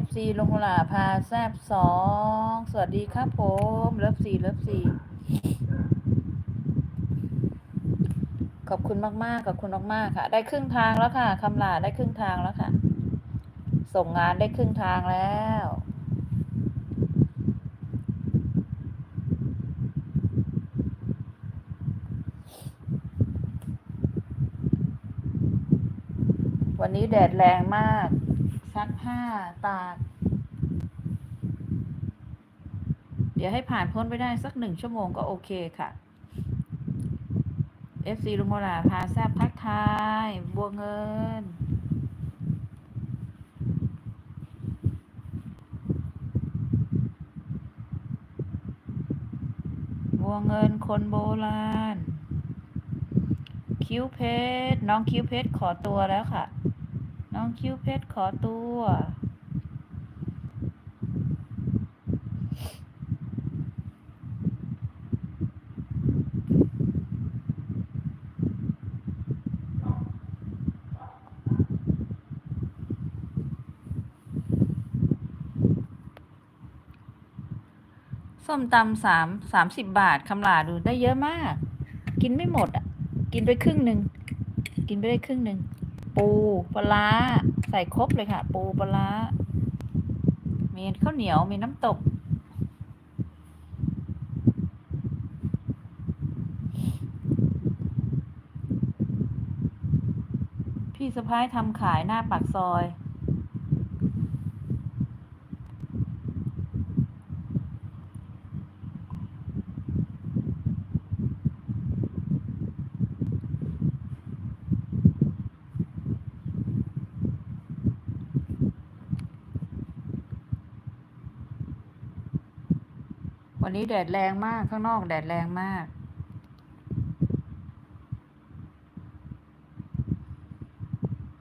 FC ลงหลาพาแซบสองสวัสดีครับผมเลิฟสี่เลิฟสี่ขอบคุณมากๆขอบคุณมากๆค่ะ ได้ครึ่งทางแล้วค่ะคำลาได้ครึ่งทางแล้วค่ะ ส่งงานได้ครึ่งทางแล้ววันนี้แดดแรงมาก ซักผ้าตาก เดี๋ยวให้ผ่านพ้นไปได้สักหนึ่งชั่วโมงก็โอเคค่ะ FC ลุงโมลาพาแซบทักทายบัวเงิน บัวเงินคนโบราณ คิ้วเพชรน้องคิ้วเพชรขอตัวแล้วค่ะ น้องคิ้วเพชรขอตัว ส้มตำสามสามสิบบาทคำลาดูได้เยอะมาก กินไม่หมดอะ กินไปครึ่งหนึ่ง กินไปได้ครึ่งหนึ่ง ปูปลาใส่ครบเลยค่ะ ปูปลามีข้าวเหนียวมีน้ำตก พี่สะพ้ายทำขายหน้าปากซอย วันนี้แดดแรงมากข้างนอกแดดแรงมาก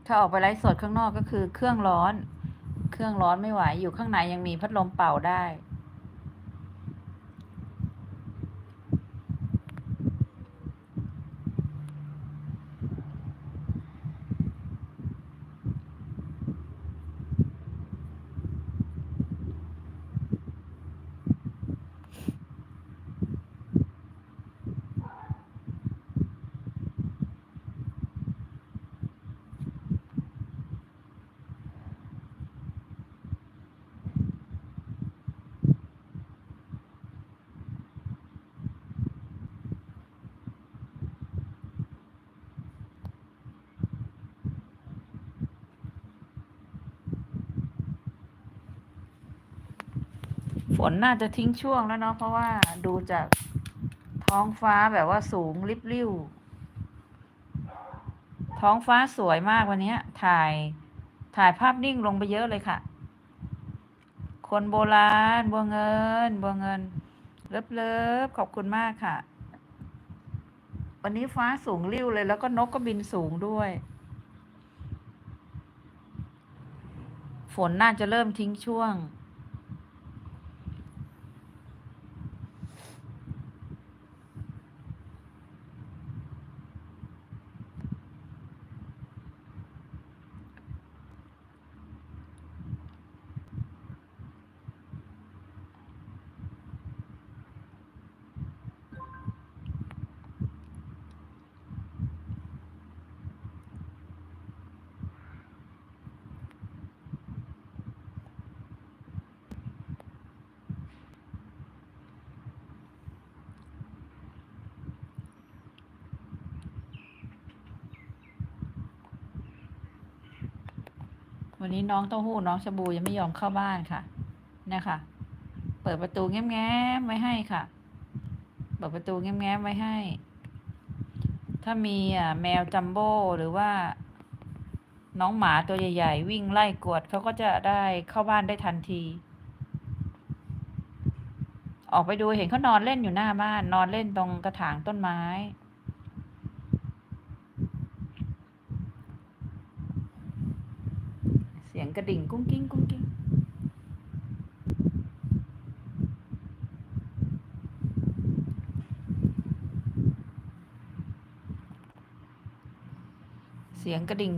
ถ้าออกไปไลฟ์สดข้างนอกก็คือเครื่องร้อน เครื่องร้อนไม่ไหวอยู่ข้างในยังมีพัดลมเป่าได้ ฝนน่าจะทิ้งช่วงแล้วเนาะเพราะว่าดูจากท้องฟ้าแบบว่าสูงริบลิ่วท้องฟ้าสวยมากวันนี้ถ่ายถ่ายภาพนิ่งลงไปเยอะเลยค่ะ คนโบราณบัวเงินบัวเงิน เลิฟเลิฟขอบคุณมากค่ะ วันนี้ฟ้าสูงริ้วเลยแล้วก็นกก็บินสูงด้วย ฝนน่าจะเริ่มทิ้งช่วง วันนี้น้องเต้าหู้น้องชบูยังไม่ยอมเข้าบ้านค่ะเนี่ยค่ะเปิดประตูแง้มๆไว้ให้ค่ะ เปิดประตูแง้มๆไว้ให้ ถ้ามีอะแมวจัมโบ้หรือว่า น้องหมาตัวใหญ่ๆ วิ่งไล่กวดเขาก็จะได้เข้าบ้านได้ทันที ออกไปดูเห็นเขานอนเล่นอยู่หน้าบ้าน นอนเล่นตรงกระถางต้นไม้ เสี ยงกระดิ่งกุ้งกิ้งกุ้งกิ้งเสียงกระดิ่ง